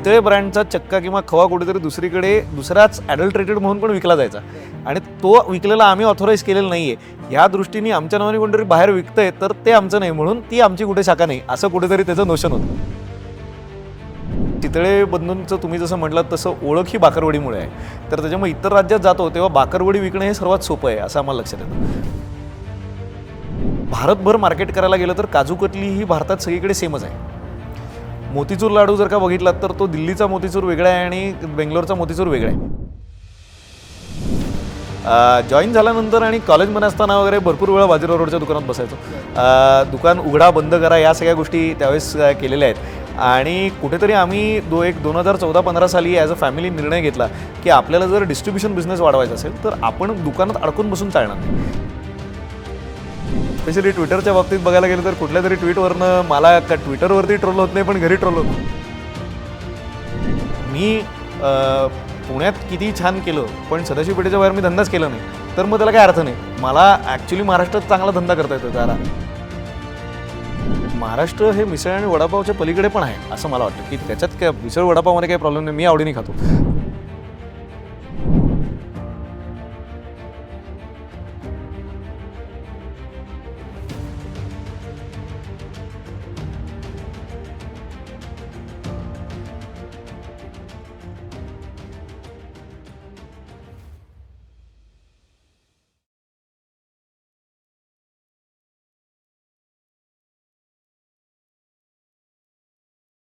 चितळे ब्रँडचा चक्का किंवा खवा कुठेतरी दुसरीकडे दुसराच ॲडल्ट्रेटेड म्हणून पण विकला जायचा. आणि तो विकलेला आम्ही ऑथोराईज केलेला नाही आहे ह्या दृष्टीने आमच्या नावाने कोणतरी बाहेर विकतंय तर ते आमचं नाही. म्हणून ती आमची कुठे शाखा नाही. असं कुठेतरी त्याचं नोशन होतं. चितळे बंधूंचं तुम्ही जसं म्हटलं तसं ओळख ही बाकरवडीमुळे आहे. तर त्याच्यामुळे इतर राज्यात जातो तेव्हा बाकरवडी विकणं हे सर्वात सोपं आहे असं आम्हाला लक्षात येतं. भारतभर मार्केट करायला गेलं तर काजूकतली ही भारतात सगळीकडे सेमच आहे. मोतीचूर लाडू जर का बघितलात तर तो दिल्लीचा मोतीचूर वेगळा आहे आणि बेंगलोरचा मोतीचूर वेगळा आहे. जॉईन झाल्यानंतर आणि कॉलेजमध्ये असताना वगैरे भरपूर वेळा बाजीराव रोडच्या दुकानात बसायचो. दुकान उघडा बंद करा या सगळ्या गोष्टी त्यावेळेस केलेल्या आहेत. आणि कुठेतरी आम्ही दो एक दोन हजार चौदा पंधरा साली ॲज अ फॅमिली निर्णय घेतला की आपल्याला जर डिस्ट्रीब्युशन बिझनेस वाढवायचा असेल तर आपण दुकानात अडकून बसून चालणार नाही. स्पेशली ट्विटरच्या बाबतीत बघायला गेलं तर कुठल्या तरी ट्विटवरनं मला का ट्विटरवरती ट्रोल होत नाही पण घरी ट्रोल होत. मी पुण्यात किती छान केलं पण सदाशिव पेठेच्या बाहेर मी धंदाच केला नाही. तर मग त्याला काय अर्थ नाही. मला ॲक्च्युली महाराष्ट्रात चांगला धंदा करता येतो त्याला. महाराष्ट्र हे मिसळ आणि वडापावच्या पलीकडे पण आहे असं मला वाटतं. की त्याच्यात काय मिसळ वडापावमध्ये काही प्रॉब्लेम नाही मी आवडीने खातो.